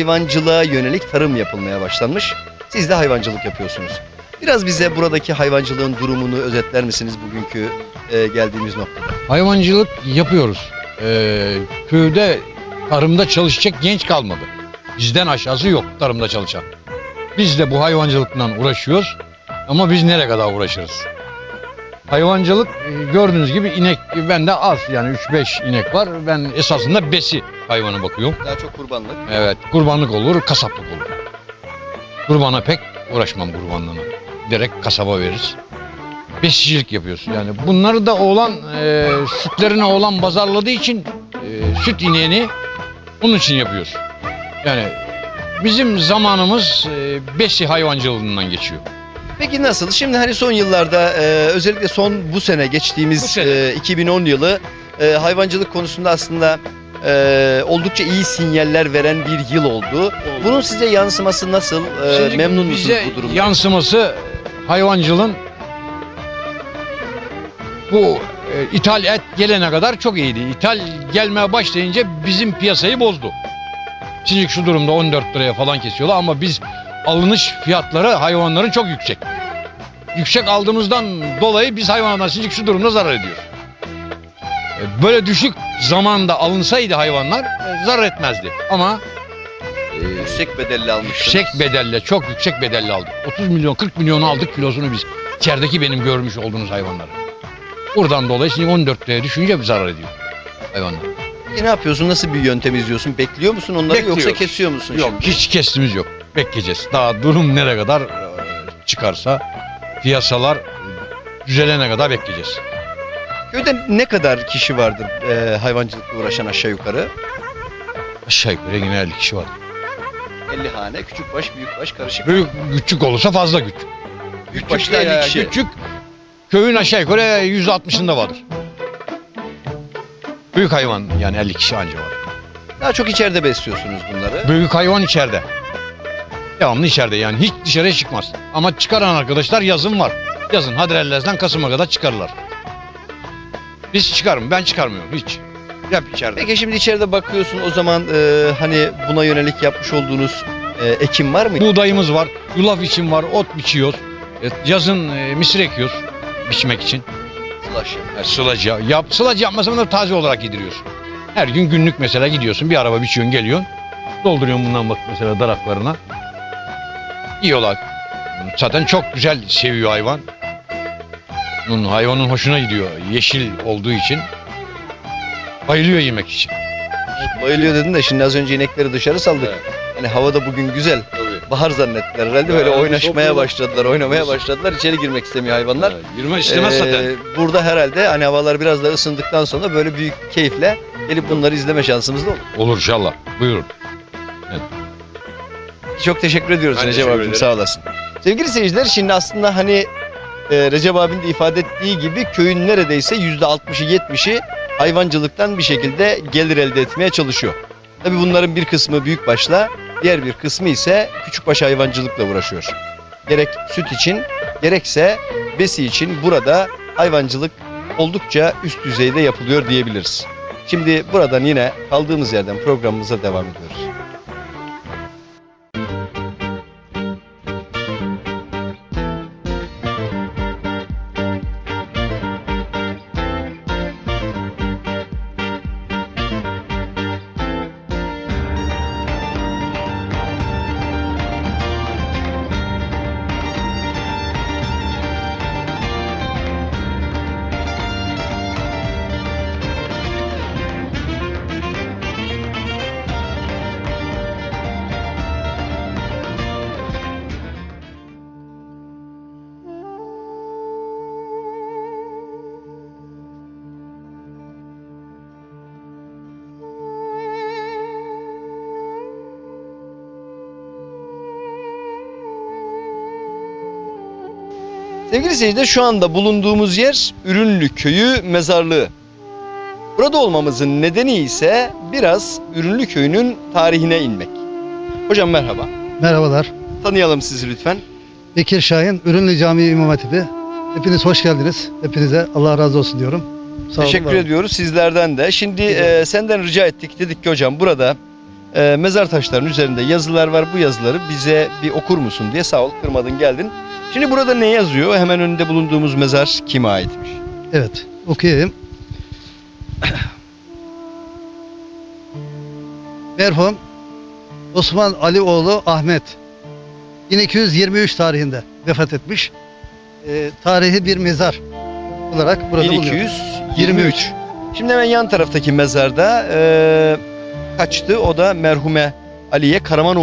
hayvancılığa yönelik tarım yapılmaya başlanmış. Siz de hayvancılık yapıyorsunuz. Biraz bize buradaki hayvancılığın durumunu özetler misiniz bugünkü e, geldiğimiz noktada? Hayvancılık yapıyoruz. Ee, köyde tarımda çalışacak genç kalmadı. Bizden aşağısı yok tarımda çalışan. Biz de bu hayvancılıkla uğraşıyoruz ama biz nereye kadar uğraşırız? Hayvancılık e, gördüğünüz gibi inek bende az yani 3-5 inek var. Ben esasında besi hayvana bakıyorum. Daha çok kurbanlık. Evet kurbanlık olur, kasaplık olur. Kurbana pek uğraşmam kurbanlığına. Direkt kasaba veririz. Besicilik yapıyoruz. Yani bunları da oğlan e, sütlerine oğlan pazarladığı için e, süt ineğini onun için yapıyoruz. Yani bizim zamanımız e, besi hayvancılığından geçiyor. Peki nasıl? Şimdi hani son yıllarda e, özellikle son bu sene geçtiğimiz Bu sene. e, 2010 yılı e, hayvancılık konusunda aslında e, oldukça iyi sinyaller veren bir yıl oldu. Bunun size yansıması nasıl? E, Şimdi memnun musunuz bize bu durumdan? yansıması hayvancılığın bu e, ithal et gelene kadar çok iyiydi. İthal gelmeye başlayınca bizim piyasayı bozdu. Şimdi şu durumda 14 liraya falan kesiyorlar ama biz alınış fiyatları hayvanların çok yüksek. Yüksek aldığımızdan dolayı biz hayvanlardan şimdi şu durumda zarar ediyoruz. Böyle düşük zamanda alınsaydı hayvanlar e, zarar etmezdi. Ama e, Yüksek bedelli almışsınız. Yüksek bedelle, çok yüksek bedelle aldık. 30 milyon, 40 milyon aldık kilosunu biz. İçerideki benim görmüş olduğunuz hayvanları. Buradan dolayı şimdi 14 liraya düşünce bir zarar ediyor hayvanlar. Peki ne yapıyorsun? Nasıl bir yöntem izliyorsun? Bekliyor musun onları yoksa Bekliyoruz. kesiyor musun Yok şimdi? hiç kestimiz yok. Bekleyeceğiz. Daha durum nereye kadar e, çıkarsa piyasalar düzelene kadar bekleyeceğiz. Köyde ne kadar kişi vardır e, hayvancılıkla uğraşan aşağı yukarı? Aşağı yukarı yine 50 kişi var. 50 hane, küçük baş, büyük baş, karışık. Büyük, küçük olursa fazla küçük. Büyük başta 50 e, kişi. küçük köyün aşağı yukarı %60'ında vardır. Büyük hayvan yani 50 kişi anca var. Daha çok içeride besliyorsunuz bunları. Büyük hayvan içeride. Devamlı içeride yani hiç dışarıya çıkmaz. Ama çıkaran arkadaşlar yazın var. Yazın Hadrellez'den Kasım'a kadar çıkarırlar. Biz çıkarım ben çıkarmıyorum hiç. Hep içeride. Peki şimdi içeride bakıyorsun o zaman e, hani buna yönelik yapmış olduğunuz e, ekim var mı? Buğdayımız var, yulaf için var, ot biçiyoruz. E, Yazın e, mısır ekiyoruz biçmek için. Slash. E, Sılacı yap, sılacı yapmasan da taze olarak yediriyorsun. Her gün günlük mesela gidiyorsun bir araba biçiyorsun geliyorsun. Dolduruyorsun bundan bak mesela daraklarına. Yiyorlar. Zaten çok güzel seviyor hayvan. Hayvanın hoşuna gidiyor. Yeşil olduğu için. Bayılıyor yemek için. Bayılıyor dedin de şimdi az önce inekleri dışarı saldık. Hani havada bugün güzel. Bahar zannettiler herhalde böyle Ya, oynaşmaya başladılar, oynamaya başladılar. İçeri girmek istemiyor hayvanlar. Yürüme istemez Ee, zaten. Burada herhalde hani havalar biraz da ısındıktan sonra böyle büyük keyifle gelip bunları izleme şansımız da olur. Olur inşallah. Buyurun. Çok teşekkür ediyoruz Recep abicim sağ olasın. Sevgili seyirciler şimdi aslında hani e, Recep abinin de ifade ettiği gibi köyün neredeyse %60'ı 70'i hayvancılıktan bir şekilde gelir elde etmeye çalışıyor. Tabi bunların bir kısmı büyükbaşla, diğer bir kısmı ise küçükbaş hayvancılıkla uğraşıyor. Gerek süt için gerekse besi için burada hayvancılık oldukça üst düzeyde yapılıyor diyebiliriz. Şimdi buradan yine kaldığımız yerden programımıza devam ediyoruz. Sevgili seyirciler şu anda bulunduğumuz yer Ürünlü Köyü Mezarlığı. Burada olmamızın nedeni ise biraz Ürünlü Köyü'nün tarihine inmek. Hocam merhaba. Merhabalar. Tanıyalım sizi lütfen. Bekir Şahin, Ürünlü Camii İmam Hatibi. Hepiniz hoş geldiniz. Hepinize Allah razı olsun diyorum. Sağ olun, Teşekkür var olun. ediyoruz sizlerden de. Şimdi e, senden rica ettik. Dedik ki hocam burada e, mezar taşlarının üzerinde yazılar var. Bu yazıları bize bir okur musun diye sağ ol kırmadın geldin. Şimdi burada ne yazıyor? Hemen önünde bulunduğumuz mezar kime aitmiş? Evet, okuyayım. Merhum Osman Alioğlu Ahmet 1223 tarihinde vefat etmiş. Ee, tarihi bir mezar olarak burada bulunuyor. 1223. Şimdi hemen yan taraftaki mezarda e, kaçtı. O da merhume Aliye Karamanoğlu.